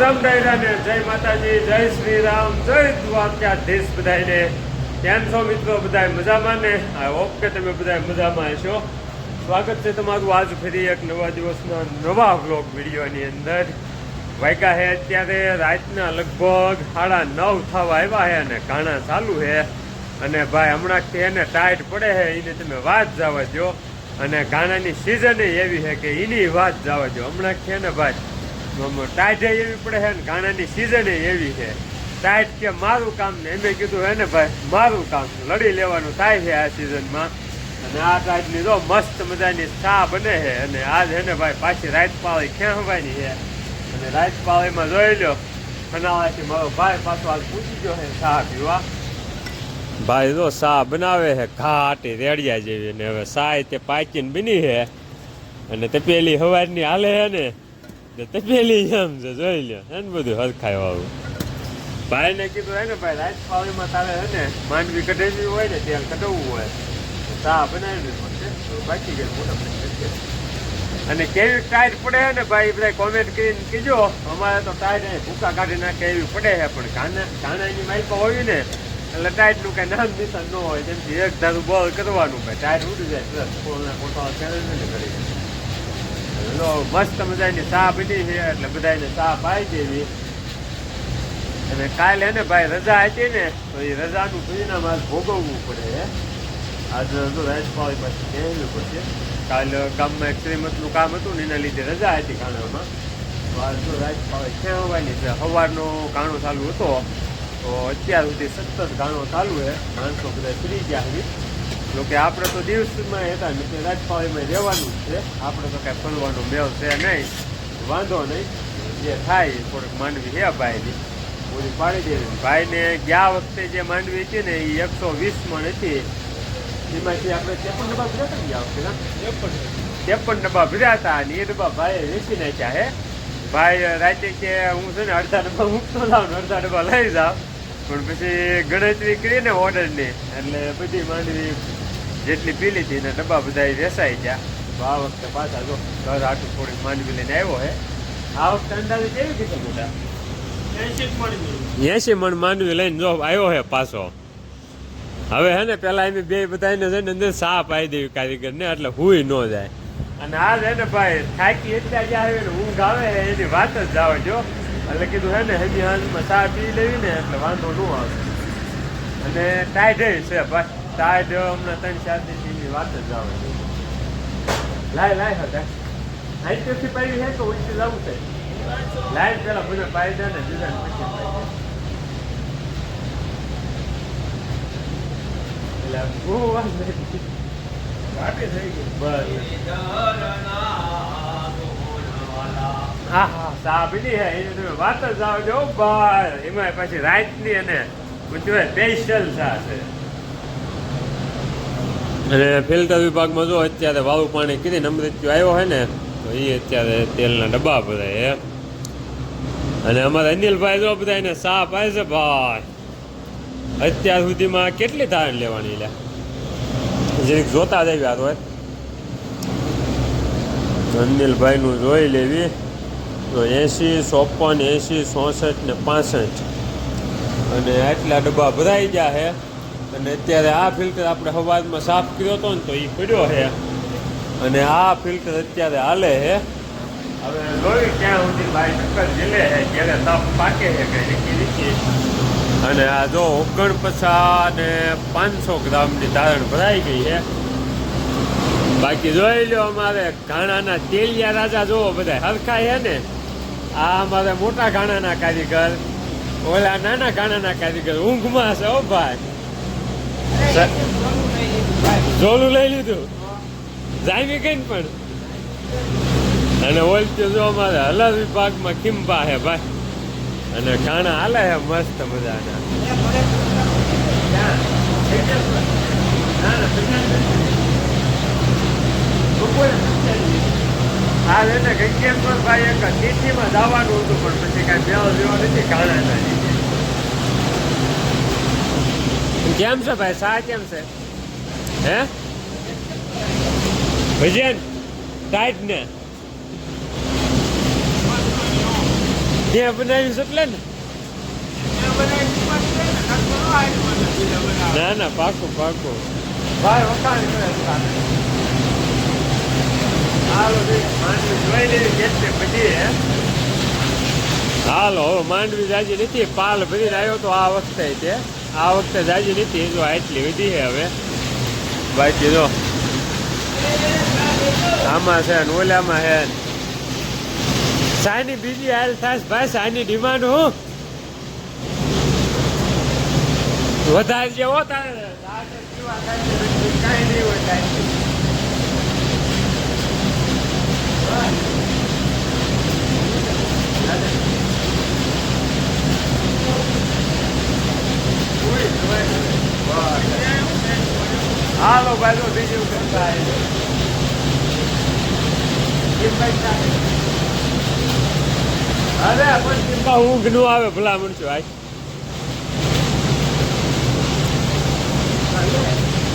રામ ડાયરાને જય માતાજી, જય શ્રી રામ જય દ્વારકાધીશ બધાને કેમ છો મિત્રો? બધા મજામાં ને? આઈ હોપ કે તમે બધા મજામાં હશો. સ્વાગત છે તમારું આજ ફરી એક નવા દિવસના નવા વ્લોગ વિડીયોની અંદર. વાયકા હે અત્યારે રાતના લગભગ સાડા નવ થવા આવ્યા હે અને કાણા ચાલુ છે અને ભાઈ હમણાં એને ટાઈટ પડે છે એને તમે વાત જવા દો અને ગાણાની સિઝન એવી છે કે એની વાત જવા દો હમણાં કે ને ભાઈ ટાઈટ એવી પડે છે ને ગાણાની સિઝન એવી છે. ટાઈટ કે મારું કામ ને એમે કીધું હે ને ભાઈ, મારું કામ લડી લેવાનું થાય છે આ સિઝનમાં અને આ ટાઈટની જો મસ્ત મજાની ચા બને છે. અને આજ હે ને ભાઈ, પાછી રાત પાળી ખેંચવાની છે? અને રાત પાળીમાં જોઈ લો બનાવવાથી મારો ભાઈ પાછો આજ પૂછી ગયો છે ચા પીવા. ભાઈ જો સા બનાવે છે, ઘાટી રેડિયા જેવી. ને હવે સા તે પાકીને બની છે. અને તે પેલી હવારની હાલે છે ને ને તે પેલી એમ છે જોઈ લ્યો હે ને બધું હરખાય વાળું ભાઈ ને કીધું હે ને ભાઈ રાત પાવડીમાં તારે હે ને માંડવી કઢાવી હોય ને તેલ કઢાવવું હોય ચા બનાવી પડશે તો બાકી ગઈ મોટા અને કેવી ટાઈટ પડે ને ભાઈ બધા કોમેન્ટ કરીને કીજો અમારે તો ટાઈટ ભૂકા કાઢી નાખે એવી પડે છે પણ કાના કાનાની માઇકો હોય ને એટલે ટાઈટનું કાંઈ નામ નિશાન ન હોય જેમથી એક ધારું બોલ કરવાનું ભાઈ ટાઈટ ઉડી જાય ક્યારે નથી કરી મસ્ત મજાની ચા પીધી છે, એટલે બધાને ચા પાઈ દેવી. અને કાલે એને ભાઈ રજા હતી ને, તો એ રજાનું પરિણામ આજ ભોગવવું પડે આજે તો રાજપાળી પાસે કહેવું પડશે? કાલે ગામમાં એક શ્રીમતનું કામ હતું ને, એના લીધે રજા હતી કાણામાં તો આજ તો રાજપાળી કહેવાની છે સવારનો ગાણો ચાલુ હતો. તો અત્યાર સુધી સતત ગાણો ચાલુ છે. માણસો બધા ફ્રી ગયા હતી જોકે આપણે તો દિવસમાં હતા ને રાજપાળીમાં રહેવાનું જ છે. આપણે તો કાંઈ ફરવાનો મેળ છે નહીં. વાંધો નહીં. જે થાય થોડીક માંડવી છે ભાઈની. પૂરી પાડી દેવી. ભાઈને ગયા વખતે જે માંડવી હતી ને એ એકસો વીસમાં નથી એમાંથી આપણે ત્રેપન ડબ્બા ભર્યા હતા ને ગયા વખતે ત્રેપન ત્રેપન ડબ્બા ભર્યા હતા અને એ ડબ્બા ભાઈએ વેચી નાખ્યા હે. ભાઈ રાતે કે હું છે ને અડધા ડબ્બા મૂકતો જાઉં ને અડધા ડબ્બા લઈ જાઉં. પણ પછી ગણતરી કરીને ઓર્ડરની એટલે બધી માંડવી જેટલી પી લીધી ને ડબ્બા બધા વેસાઈ ગયા. તો આ વખતે પાછા જો ઘર આટલું થોડીક માંડવી લઈને આવ્યો હે. આ વખતે અંદાજે કેવી કીધું મોટા? એસી મણ માંડવી. લઈને જો આવ્યો હે પાછો. હવે હે ને પેલા એમ બે બધાને છે ને અંદર સાપ આવી દેવી કારીગર ને એટલે હુઈ ન જાય. અને આ છે ને ભાઈ થાકી એટલા જ્યાં આવે ને ઊંઘ આવે એની વાત જ જાવે જો એટલે કીધું હે ને હજી હાલમાં ચા પી લેવી ને એટલે વાંધો ન આવે. અને ટાઈટ છે ભાઈ. ટાઈટ હમણાં ત્રણ ચાર દિવસની વાત જ આવે લાય લાય હતા હાઈ પેપ્સી પાડી છે તો ઉલટી લાવું છે. લાય પેલા બધા પાઈ દે ને બીજા પછી પાઈ દે. વાત બસ. હા. હા સાબની હે એની તમે વાત જ આવો છો ભાઈ એમાં પછી રાતની અને સ્પેશિયલ છે. અને ફિલ્ટર વિભાગમાં જો અત્યારે વાવું પાણી કીધી અમૃત્યુ આવ્યો હોય ને, તો એ અત્યારે તેલના ડબ્બા બધા હે. અને અમારા અનિલભાઈ જો બધા એને ચા પાય છે ભાઈ. અત્યાર સુધીમાં કેટલી ધારણ લેવાની લે? જરીક જોતા જ આવ્યા હોય અનિલભાઈનું જોઈ લેવી. તો એંસી ચોપન એંસી ચોસઠ ને પાસઠ. અને આટલા ડબ્બા ભરાઈ ગયા છે અને અત્યારે આ ફિલ્ટર આપણે સવારમાં સાફ કર્યો હતો ને તો એ પડ્યો છે. અને આ ફિલ્ટર અત્યારે હાલે છે. હવે લોહી ક્યાં સુધી ભાઈ નક્કર જીલે છે જ્યારે તાપ પાકે છે નક્કી નથી અને આ જો ઓગણપચાસ ને પાંચસો ગ્રામની ધારણ ભરાઈ ગઈ છે. બાકી જોઈ લો અમારે ઘાણાના તેલિયા રાજા જોવો બધા હરખા છે ને. આ અમારે મોટા ઘાણાના કારીગર ઓલા નાના ઘાણાના કારીગર ઊંઘમાં છે ઓ ભાઈ. જોલું લઈ લીધું. જામી કઈ પણ. અને ઓલતી જો અમારે હલર વિભાગમાં કિંબા હે ભાઈ. અને ખાણા હાલે હે મસ્ત મજાના હા એને પણ ભાઈ એક તિથિમાં જવાનું હતું, પણ પછી કાંઈ મેળ જેવા નથી ઘાણા કેમ છે ભાઈ? સા કેમ છે? હે? ભજન ટાઈટ ને. તે બનાવી છે એટલે ને? ના ના પાકું પાકું. ભાઈ વખાણ છે. હાલો માંડવી હાલો જાજી નથી પાલ ભરીને આવ્યો તો આ વખતે તે આ વખતે જાજી નથી જો આટલી વધી છે હવે બાકી જો, આમાં છે ને ઓલામાં છે. સાની બીજી હાલ થાય ભાઈ, સાની ડિમાન્ડ હું વધારે જે તારે કાંઈ નહીં હોય કાંઈ નહીં. હાલો ભાઈ બીજું અરે પણ ઊંઘનું આવે ભલામણ છું ભાઈ.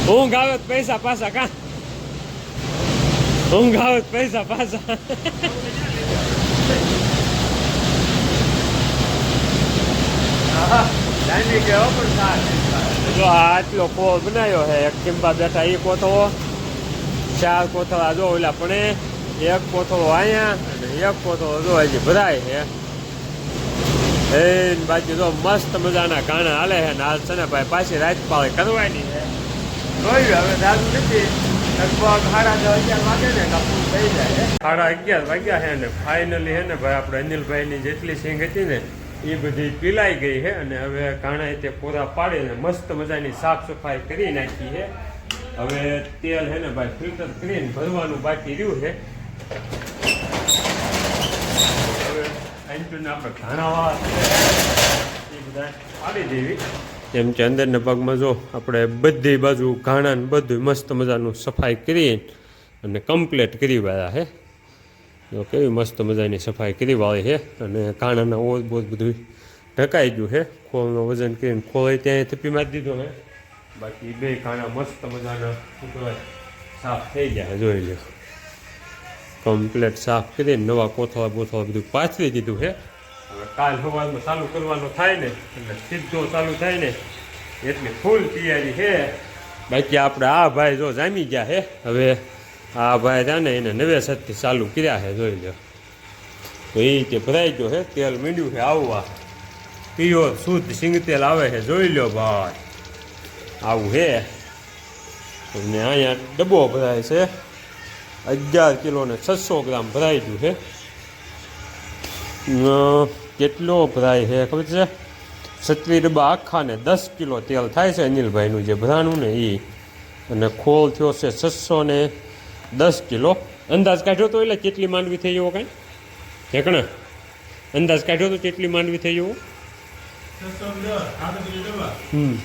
ઊંઘ આવે પૈસા પાછા કા? ઊંઘ આવે પૈસા પાછા. જો આટલો કોળ બનાવ્યો છે એક કિંબા બેઠા એ કોથળો. ચાર કોથળા જો ઓલા પણ. એક કોથળો અહીંયા અને એક કોથળો જો હજી ભરાય છે એ બાજુ જો મસ્ત મજાના ગાણા હાલે છે હાલ છે ને ભાઈ પાછી રાત પાળે કરવાની છે જોયું હવે દાદુ નથી. લગભગ સાડા અગિયાર વાગે ને થઈ જાય સાડા અગિયાર વાગ્યા છે ને ફાઇનલી છે ને ભાઈ, આપણે અનિલભાઈની જેટલી સિંગ હતી ને એ બધી પીલાઈ ગઈ છે અને હવે કાણા તે પૂરા પાડીને મસ્ત મજાની સાફ સફાઈ કરી નાખી છે હવે તેલ છે ને ભાઈ ફિલ્ટર કરીને ભરવાનું બાકી રહ્યું છે હવે આપણે બધા પાડી દેવી. એમ કે અંદરના ભાગમાં જો આપણે બધી બાજુ ઘાણા બધું મસ્ત મજાનું સફાઈ કરી અને કમ્પ્લીટ કરી વાળા છે જો કેવી મસ્ત મજાની સફાઈ કરી વાળી છે અને કાણાના ઓર બોજ બધું ઢકાઈ ગયું છે ખોળનું વજન કરીને ખોળે ત્યાં થપી મારી દીધો છે બાકી બે કાણા મસ્ત મજાના સાફ થઈ ગયા જોઈ લો કમ્પ્લેટ સાફ કરીને નવા કોથળા બોથળા બધું પાથરી દીધું છે હવે કાલ સવારમાં ચાલુ કરવાનો થાય ને, એટલે સીધો ચાલુ થાય ને, એટલી ફૂલ તૈયારી છે બાકી આપણે આ ભાઈ જો જામી ગયા છે હવે આ ભાઈ રહ્યા ને એને નવેસરથી ચાલુ કર્યા છે, જોઈ લો તો એ રીતે ભરાઈ ગયો છે, તેલ મીંડ્યું છે, આવવા. પીઓ, શુદ્ધ સિંગ તેલ આવે છે, જોઈ લો ભાઈ. આવું છે. અને અહીંયા ડબ્બો ભરાય છે. અગિયાર કિલો ને છસો ગ્રામ ભરાઈ ગયું છે. કેટલો ભરાય છે, ખબર છે? છત્રી ડબ્બા આખા ને દસ કિલો તેલ થાય છે, અનિલભાઈનું જે ભરાણું ને એ અને ખોલ થયો છે છસો ને દસ કિલો. અંદાજ કાઢ્યો તો એટલે કેટલી માંડવી થઈ જવો કાંઈ? ઠેકણા અંદાજ કાઢ્યો તો કેટલી માંડવી થઈ જવો હમ.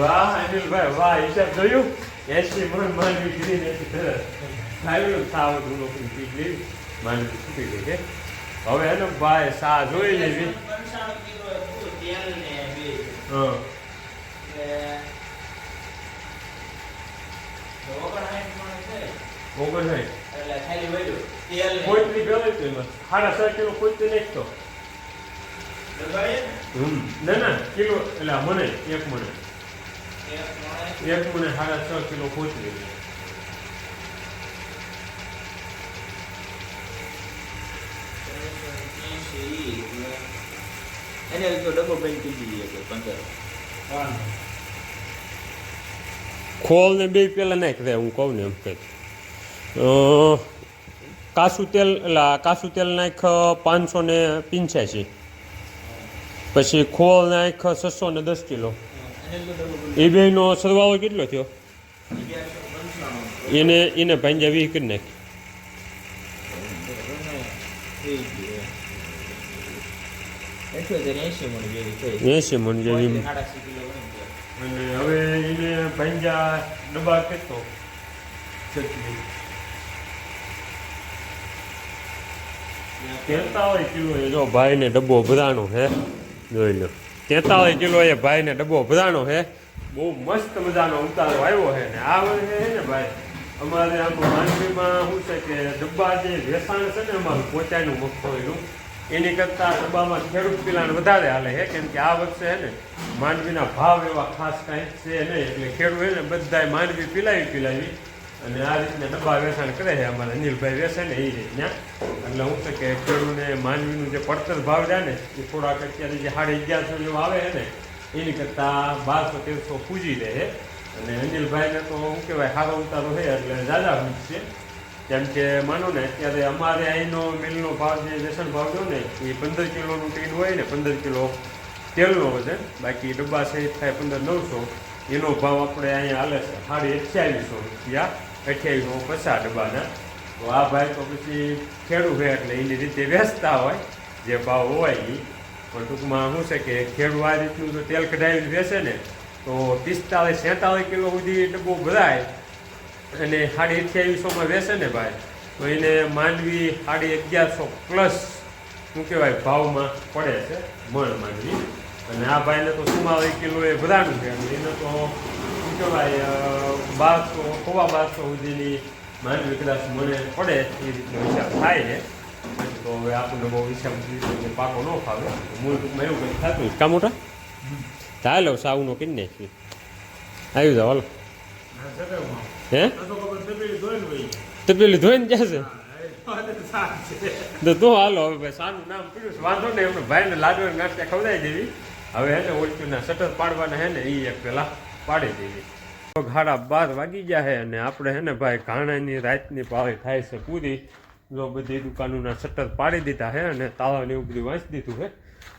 વાહ અનિલભાઈ વાહ હિસાબ જોયું. એસી મણ માંડવી કરી ને ખાયું સાવ ધૂળો પી માંડવી છૂટી ગઈ છે. હવે એનો ભાઈ સા જોઈ લેવી. હા. ઓગણસાઠ છ કિલો કોઈ નાખતો હમ ના ના કિલો એટલે મને એક મને એક મને સાડા છ કિલો કોથળી એને તો ડબ્બો બંધ કરી દીધી પંદર ખોલ ને બે પેલા નાખ દે, હું કહું ને એમ કે. કાસું તેલ, એટલે કાસું તેલ નાખ, પાંચસો ને પંચ્યાસી. પછી ખોલ નાખ, છસો ને દસ કિલો. એ બેનો સરવાળો કેટલો થયો? એને એને ભાંજા વીસ કરી નાખ થઈ ગયું અઠ્યોતેર એંશી મણ જેવી થઈ એસી મણ જેવી અને હવે એને ભંજા ડબ્બા કેટલો? તેતાળીસ કિલો એ. જો ભાઈને ડબ્બો ભરાણો હે જોઈ લો. તેતાળીસ કિલો એ ભાઈને ડબ્બો ભરાણો હે. બહુ મસ્ત મજાનો ઉતારો આવ્યો છે ને. આ વર્ષે છે ને ભાઈ અમારે આમ માંડવીમાં શું છે કે ડબ્બા જે વેસાણ છે ને અમારું પોચાનું મગફળીનું એની કરતાં સભામાં ખેડૂત પિલાણ વધારે હાલે છે. કેમ કે આ વખતે છે ને માંડવીના ભાવ એવા ખાસ કાંઈ છે નહીં. એટલે ખેડૂત ને બધાય માંડવી પીલાવી પીલાવી અને આ રીતના ડબ્બા વેચાણ કરે છે. અમારા અનિલભાઈ વેચે ને એ રીતના. એટલે હું છે કે ખેડૂતને માંડવીનું જે પડતર ભાવ જાય ને, એ થોડાક અત્યારે જે સાડી અગિયારસો જેવો આવે છે ને, એની કરતાં બારસો તેરસો પૂજી રહે અને અનિલભાઈને તો શું કહેવાય સારો ઉતારો છે. એટલે દાદા હોય છે. કેમ કે માનો ને અત્યારે અમારે અહીંનો મિલનો ભાવ જે વેસણ ભાવ જો ને, એ પંદર કિલોનું ટીન હોય ને, પંદર કિલો તેલનો વજન બાકી ડબ્બા સહિત થાય પંદર નવસો. એનો ભાવ આપણે અહીંયા હાલે છે, સાડી અઠ્યાવીસો રૂપિયા, અઠ્યાવીસો પચાસ ડબ્બાના. તો આ ભાઈ તો પછી ખેડૂત છે એટલે એની રીતે વેચતા હોય, જે ભાવ હોય એ પણ ટૂંકમાં શું છે કે ખેડૂત આ રીતનું જો તેલ કઢાવીને વેચે ને, તો પિસ્તાળીસ સેતાળીસ કિલો સુધી ડબ્બો ભરાય. અને સાડી અઠ્યાવીસોમાં વેચે ને ભાઈ. તો એને માંડવી સાડી અગિયારસો પ્લસ શું કહેવાય, ભાવમાં પડે છે, મણ માંડવી. અને આ ભાઈને તો સુમાળી કિલો એ ભરાણું છે. એને તો, શું કહેવાય બારસો સવા બારસો સુધીની માંડવી કદાચ મને પડે એ રીતનો હિસાબ થાય છે. તો હવે આપણને બહુ હિસાબ પાકો ન ફાવે. મૂળ એવું કંઈ થતું કા મોટા ચાલો સાવનો કરી નાખી આવી જાવ હાલો. હે? તો પેલું ધોઈને જશે તો તું હાલો હવે ભાઈ, સાનું નામ પીડ્યું. વાંધો નહીં, એમને ભાઈને લાડવા નાસ્તા ખવડાવી દેવી. હવે હે ને ઓળખ્યુંના શટર પાડવાના હે ને એ એક પેલા પાડી દેવી. ઘાડા બાર વાગી ગયા હે અને આપણે હે ને ભાઈ, ઘાણાની રાતની પાળી થાય છે પૂરી. જો બધી દુકાનોના શટર પાડી દીધા હે અને તાળાને એવું બધું વાંચી દીધું હે.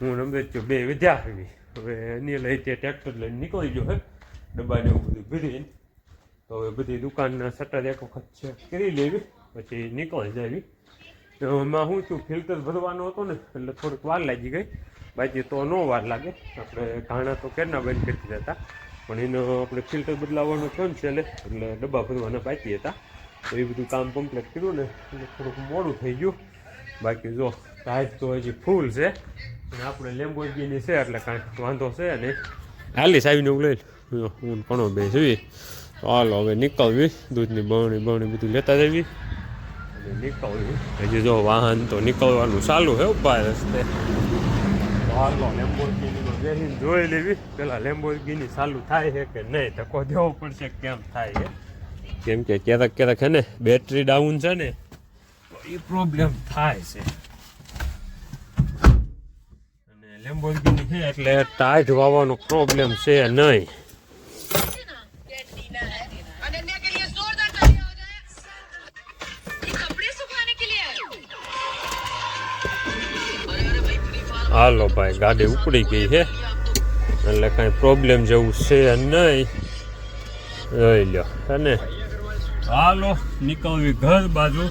હું નમ્રત બે વિદ્યા હવે એની લઈ તે ટ્રેક્ટર લઈને નીકળી ગયો હે. ડબ્બાને એવું બધું ભરીને. તો હવે બધી દુકાનના શટર એક વખત ચેક કરી લેવી, પછી નીકળી જવી. એમાં હું છું, ફિલ્ટર ભરવાનો હતો ને, એટલે થોડીક વાર લાગી ગઈ. બાકી તો ન વાર લાગે. આપણે ઘાણા તો કેરના બંધ કરી દીધા હતા. પણ એનો આપણે ફિલ્ટર બદલાવવાનો થયો ને છેલ્લે, એટલે ડબ્બા ભરવાના બાકી હતા. તો એ બધું કામ કમ્પ્લીટ કર્યું ને, એટલે થોડુંક મોડું થઈ ગયું. બાકી જો ટાઈટ તો હજી ફૂલ છે. અને આપણે લેમ્બોર્ગીની છે, એટલે કાંઈ વાંધો છે ને હાલી સાવીને એવું લઈ. હું ઘણો બે જોઈ તો હાલો હવે નીકળવી. દૂધની બરણી બરણી બધું લેતા જવી અને નીકળવી. હજી જો વાહન તો નીકળવાનું ચાલુ હે ઊભા રસ્તે. હાલો લેમ્બોર્ગીનીમાં બેસીને જોઈ લેવી. પેલા લેમ્બોર્ગીની ચાલુ થાય છે કે નહીં ધક્કો દેવો પડશે કેમ થાય છે. કેમ કે ક્યારેક ક્યારેક છે ને બેટરી ડાઉન છે ને તો એ પ્રોબ્લેમ થાય છે. અને લેમ્બોર્ગીની છે એટલે ટાઈટ વાવવાનો પ્રોબ્લેમ છે નહીં. હાલો ભાઈ, ગાડી ઉપડી ગઈ છે એટલે કાંઈ પ્રોબ્લેમ જેવું છે નહીં. જોઈ લો અને હાલો, નીકળવી ઘર બાજુ.